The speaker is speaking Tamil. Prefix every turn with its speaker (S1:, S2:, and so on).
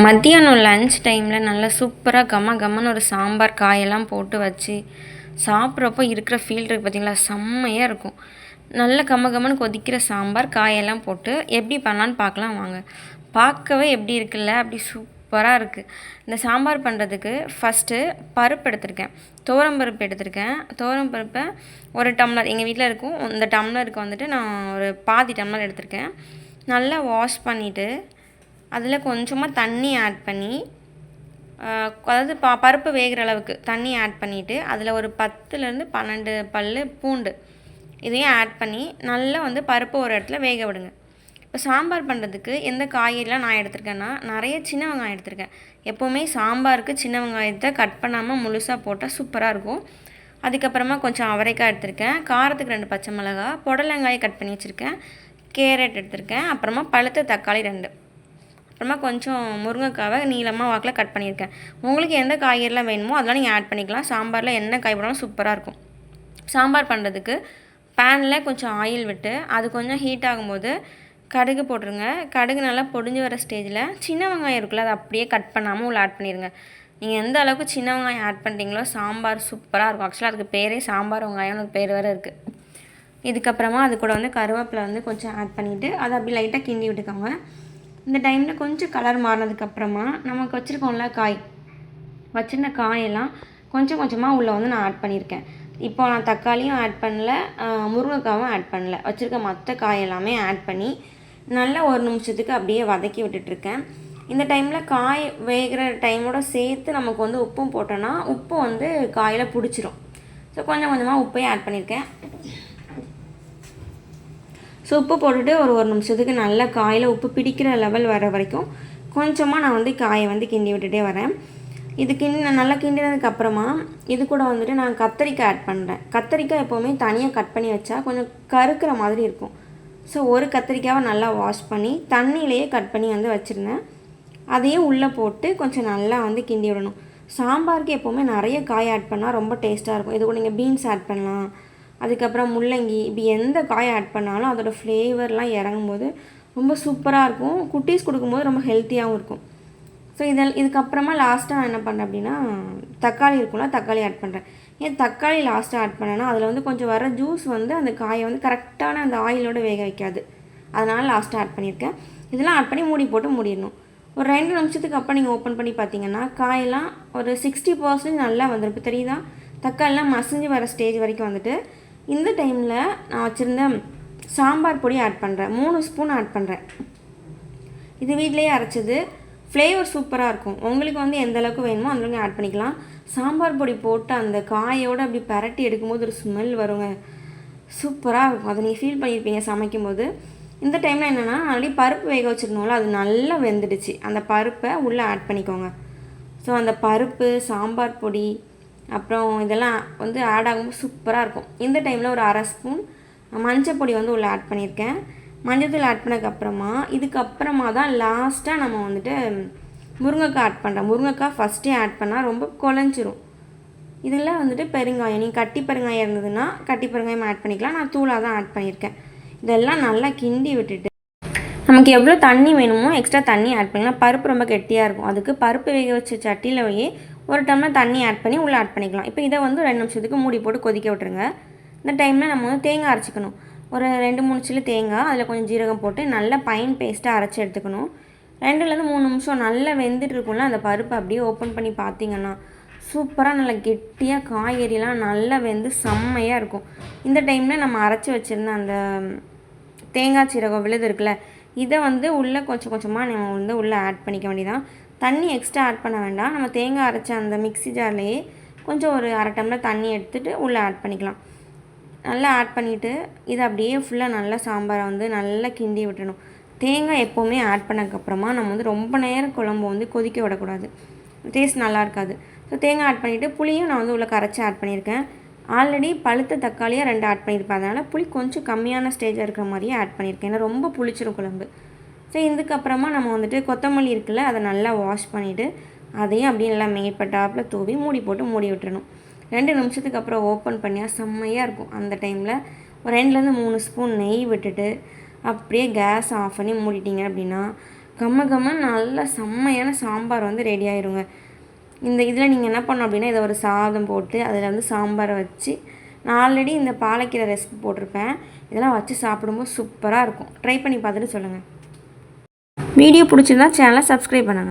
S1: மத்தியானம் லன்ச் டைமில் நல்லா சூப்பராக கம கமன்னு ஒரு சாம்பார் காயெல்லாம் போட்டு வச்சு சாப்பிட்றப்போ இருக்கிற ஃபீல் இருக்குது பார்த்திங்களா செம்மையாக இருக்கும். நல்ல கம கமன்னு கொதிக்கிற சாம்பார் காயெல்லாம் போட்டு எப்படி பண்ணலான்னு பார்க்கலாம் வாங்க. பார்க்கவே எப்படி இருக்குல்ல? அப்படி சூப்பராக இருக்குது இந்த சாம்பார் பண்ணுறதுக்கு ஃபஸ்ட்டு பருப்பு எடுத்திருக்கேன். துவரம் பருப்பு எடுத்திருக்கேன். துவரம் பருப்பை ஒரு டம்ளர் எங்கள் வீட்டில் இருக்கும். இந்த டம்ளருக்கு வந்துட்டு நான் ஒரு பாதி டம்ளர் எடுத்திருக்கேன். நல்லா வாஷ் பண்ணிவிட்டு அதில் கொஞ்சமாக தண்ணி ஆட் பண்ணி அதாவது ப பருப்பு வேகிற அளவுக்கு தண்ணி ஆட் பண்ணிவிட்டு அதில் ஒரு பத்துலேருந்து பன்னெண்டு பல் பூண்டு இதையும் ஆட் பண்ணி நல்லா வந்து பருப்பு ஒரு இடத்துல வேக விடுங்க. இப்போ சாம்பார் பண்ணுறதுக்கு எந்த காய்கறிலாம் நான் எடுத்திருக்கேன்னா நிறைய சின்ன வெங்காயம் எடுத்திருக்கேன். எப்போவுமே சாம்பாருக்கு சின்ன வெங்காயத்தை கட் பண்ணாமல் முழுசாக போட்டால் சூப்பராக இருக்கும். அதுக்கப்புறமா கொஞ்சம் அவரைக்காய் எடுத்திருக்கேன். காரத்துக்கு ரெண்டு பச்சை மிளகா புடலங்காயை கட் பண்ணி வச்சுருக்கேன். கேரட் எடுத்திருக்கேன். அப்புறமா பழுத்த தக்காளி ரெண்டு. அப்புறமா கொஞ்சம் முருங்கைக்காவை நீளமாக வாக்கில் கட் பண்ணியிருக்கேன். உங்களுக்கு எந்த காய்கறிலாம் வேணுமோ அதெல்லாம் நீங்கள் ஆட் பண்ணிக்கலாம். சாம்பாரில் என்ன காய் போடாலும் சூப்பராக இருக்கும். சாம்பார் பண்ணுறதுக்கு பேனில் கொஞ்சம் ஆயில் விட்டு அது கொஞ்சம் ஹீட் ஆகும்போது கடுகு போட்டுருங்க. கடுகு நல்லா பொடிஞ்சு வர ஸ்டேஜில் சின்ன வெங்காயம் இருக்குல்ல அதை அப்படியே கட் பண்ணாமல் உள்ள ஆட் பண்ணிடுங்க நீங்கள் எந்த அளவுக்கு சின்ன வெங்காயம் ஆட் பண்ணுறீங்களோ சாம்பார் சூப்பராக இருக்கும். ஆக்சுவலாக அதுக்கு பேரே சாம்பார் வெங்காயம்னு ஒரு பேர் வேறு இருக்குது இதுக்கப்புறமா அது கூட வந்து கருவேப்பிலை வந்து கொஞ்சம் ஆட் பண்ணிவிட்டு அதை அப்படி லைட்டாக கிண்டி விட்டுக்கோங்க. இந்த டைமில் கொஞ்சம் கலர் மாறினதுக்கப்புறமா நமக்கு வச்சுருக்கோம்ல காய். வச்சிருந்த காயெல்லாம் கொஞ்சம் கொஞ்சமாக உள்ளே வந்து நான் ஆட் பண்ணியிருக்கேன். இப்போ நான் தக்காளியும் ஆட் பண்ணல முருங்கைக்காயும் முருங்கைக்காவும் ஆட் பண்ணல. வச்சுருக்க மற்ற காய் எல்லாமே ஆட் பண்ணி நல்லா ஒரு நிமிஷத்துக்கு அப்படியே வதக்கி விட்டுட்ருக்கேன். இந்த டைமில் காய் வேகிற டைமோட சேர்த்து நமக்கு வந்து உப்பும் போட்டோன்னா உப்பு வந்து காயில் பிடிச்சிரும். ஸோ கொஞ்சம் கொஞ்சமாக உப்பையும் ஆட் பண்ணியிருக்கேன். ஸோ உப்பு போட்டுட்டு ஒரு ஒரு நிமிஷத்துக்கு நல்லா காயில் உப்பு பிடிக்கிற லெவல் வர வரைக்கும் கொஞ்சமாக நான் வந்து காயை வந்து கிண்டி விட்டுட்டே வரேன். இது கிண்டி நல்லா கிண்டினதுக்கப்புறமா இது கூட வந்துட்டு நான் கத்தரிக்காய் ஆட் பண்ணுறேன் கத்தரிக்காய் எப்போவுமே தனியாக கட் பண்ணி வச்சா கொஞ்சம் கருக்கிற மாதிரி இருக்கும். ஸோ ஒரு கத்திரிக்காவை நல்லா வாஷ் பண்ணி தண்ணியிலேயே கட் பண்ணி வந்து வச்சுருந்தேன். அதையும் உள்ளே போட்டு கொஞ்சம் நல்லா வந்து கிண்டி விடணும். சாம்பாருக்கு எப்போவுமே நிறைய காய் ஆட் பண்ணால் ரொம்ப டேஸ்ட்டாக இருக்கும். இது கூட நீங்கள் பீன்ஸ் ஆட் பண்ணலாம். அதுக்கப்புறம் முள்ளங்கி இப்படி எந்த காய் ஆட் பண்ணாலும் அதோடய ஃப்ளேவர்லாம் இறங்கும்போது ரொம்ப சூப்பராக இருக்கும். குட்டீஸ் கொடுக்கும்போது ரொம்ப ஹெல்த்தியாகவும் இருக்கும். ஸோ இதில் இதுக்கப்புறமா லாஸ்ட்டாக நான் என்ன பண்ணுறேன் அப்படின்னா தக்காளி இருக்கும்ல தக்காளி ஆட் பண்ணுறேன் ஏன் தக்காளி லாஸ்ட்டாக ஆட் பண்ணேன்னா அதில் வந்து கொஞ்சம் வர ஜூஸ் வந்து அந்த காயை வந்து கரெக்டான அந்த ஆயிலோட வேக வைக்காது. அதனால் லாஸ்ட்டாக ஆட் பண்ணியிருக்கேன். இதெல்லாம் ஆட் பண்ணி மூடி போட்டு மூடிடணும். ஒரு ரெண்டு நிமிஷத்துக்கு அப்புறம் நீங்கள் ஓப்பன் பண்ணி பார்த்தீங்கன்னா காயெல்லாம் ஒரு சிக்ஸ்டி பர்சன்ட் நல்லா வந்துடும் இப்போ தெரியுதா? தக்காளிலாம் மசிஞ்சு வர ஸ்டேஜ் வரைக்கும் வந்துட்டு இந்த டைமில் நான் வச்சுருந்த சாம்பார் பொடி ஆட் பண்ணுறேன் மூணு ஸ்பூன் ஆட் பண்ணுறேன் இது வீட்லேயே அரைச்சது. ஃப்ளேவர் சூப்பராக இருக்கும். உங்களுக்கு வந்து எந்த அளவுக்கு வேணுமோ அந்த அளவுக்கு ஆட் பண்ணிக்கலாம். சாம்பார் பொடி போட்டு அந்த காயோடு அப்படி பரட்டி எடுக்கும்போது ஒரு ஸ்மெல் வருங்க. சூப்பராக இருக்கும். அதை நீங்கள் ஃபீல் பண்ணியிருப்பீங்க சமைக்கும்போது. இந்த டைமில் என்னென்னா ஆல்ரெடி பருப்பு வேக வச்சுருந்தோம்ல அது நல்லா வெந்துடுச்சு. அந்த பருப்பை உள்ளே ஆட் பண்ணிக்கோங்க. ஸோ அந்த பருப்பு சாம்பார் பொடி அப்புறம் இதெல்லாம் வந்து ஆட் ஆகும்போது சூப்பராக இருக்கும். இந்த டைமில் ஒரு அரை ஸ்பூன் மஞ்சள் பொடி வந்து உள்ளே ஆட் பண்ணியிருக்கேன். மஞ்சத்தூள் ஆட் பண்ணதுக்கப்புறமா இதுக்கப்புறமா தான் லாஸ்ட்டாக நம்ம வந்துட்டு முருங்கைக்காய் ஆட் பண்ணுறோம் முருங்கைக்காய் ஃபஸ்ட்டே ஆட் பண்ணால் ரொம்ப குழஞ்சிரும். இதில் வந்துட்டு பெருங்காயம். நீங்கள் கட்டி பெருங்காயம் இருந்ததுன்னா கட்டி பெருங்காயம் ஆட் பண்ணிக்கலாம். நான் தூளாக தான் ஆட் பண்ணியிருக்கேன். இதெல்லாம் நல்லா கிண்டி விட்டுட்டு நமக்கு எவ்வளோ தண்ணி வேணுமோ எக்ஸ்ட்ரா தண்ணி ஆட் பண்ணிக்கலாம் பருப்பு ரொம்ப கெட்டியாக இருக்கும். அதுக்கு பருப்பு வேக வச்ச சட்டியில் போய் ஒரு டம்ளர் தண்ணி ஆட் பண்ணி உள்ளே ஆட் பண்ணிக்கலாம். இப்போ இதை வந்து ரெண்டு நிமிஷத்துக்கு மூடி போட்டு கொதிக்க விட்டுருங்க. இந்த டைமில் நம்ம வந்து தேங்காய் அரைச்சிக்கணும். ஒரு ரெண்டு மூணு சில்லு தேங்காய் அதில் கொஞ்சம் ஜீரகம் போட்டு நல்லா பைன் பேஸ்ட்டாக அரைச்சி எடுத்துக்கணும். ரெண்டுலேருந்து மூணு நிமிஷம் நல்லா வெந்துட்டு இருக்கும்ல அந்த பருப்பு அப்படியே ஓப்பன் பண்ணி பார்த்தீங்கன்னா சூப்பராக நல்லா கெட்டியாக காய்கறிலாம் நல்லா வெந்து செம்மையாக இருக்கும். இந்த டைமில் நம்ம அரைச்சி வச்சுருந்த அந்த தேங்காய் சீரகம் விழுது இருக்குல்ல இதை வந்து உள்ளே கொஞ்சம் கொஞ்சமாக நம்ம வந்து உள்ளே ஆட் பண்ணிக்க வேண்டியதான் தண்ணி எக்ஸ்ட்ரா ஆட் பண்ண வேண்டாம். நம்ம தேங்காய் அரைச்ச அந்த மிக்ஸி ஜார்லேயே கொஞ்சம் ஒரு அரை டம்ளர் தண்ணி எடுத்துகிட்டு உள்ளே ஆட் பண்ணிக்கலாம். நல்லா ஆட் பண்ணிவிட்டு இதை அப்படியே ஃபுல்லாக நல்லா சாம்பாரை வந்து நல்லா கிண்டி விட்டணும் தேங்காய் எப்போவுமே ஆட் பண்ணதுக்கப்புறமா நம்ம வந்து ரொம்ப நேரம் குழம்பு வந்து கொதிக்க விடக்கூடாது. டேஸ்ட் நல்லா இருக்காது. ஸோ தேங்காய் ஆட் பண்ணிவிட்டு புளியும் நான் வந்து உள்ள கரைச்சி ஆட் பண்ணியிருக்கேன். ஆல்ரெடி பழுத்த தக்காளியாக ரெண்டு ஆட் பண்ணியிருப்பேன். அதனால் புளி கொஞ்சம் கம்மியான ஸ்டேஜாக இருக்கிற மாதிரியே ஆட் பண்ணியிருக்கேன். ஏன்னா ரொம்ப புளிச்சிரும் குழம்பு. ஸோ இதுக்கப்புறமா நம்ம வந்துட்டு கொத்தமல்லி இருக்குல்ல அதை நல்லா வாஷ் பண்ணிவிட்டு அதையும் அப்படியே நல்லா மேற்பட்டாப்பில் தூவி மூடி போட்டு மூடி விட்டுறணும். ரெண்டு நிமிஷத்துக்கு அப்புறம் ஓப்பன் பண்ணியா செம்மையாக இருக்கும். அந்த டைமில் ஒரு ரெண்டுலேருந்து மூணு ஸ்பூன் நெய் விட்டுட்டு அப்படியே கேஸ் ஆஃப் பண்ணி மூடிட்டீங்க அப்படின்னா கம்ம கம்ம நல்லா செம்மையான சாம்பார் வந்து ரெடி ஆயிருங்க. இந்த இதில் நீங்கள் என்ன பண்ணணும் அப்படின்னா இதை ஒரு சாதம் போட்டு அதில் வந்து சாம்பாரை வச்சு நான் ஆல்ரெடி இந்த பாலக்கீரை ரெசிபி போட்டிருப்பேன். இதெல்லாம் வச்சு சாப்பிடும்போது சூப்பராக இருக்கும். ட்ரை பண்ணி பார்த்துட்டு சொல்லுங்கள் வீடியோ பிடிச்சிருந்தா சேனலை சப்ஸ்கிரைப் பண்ணுங்கள்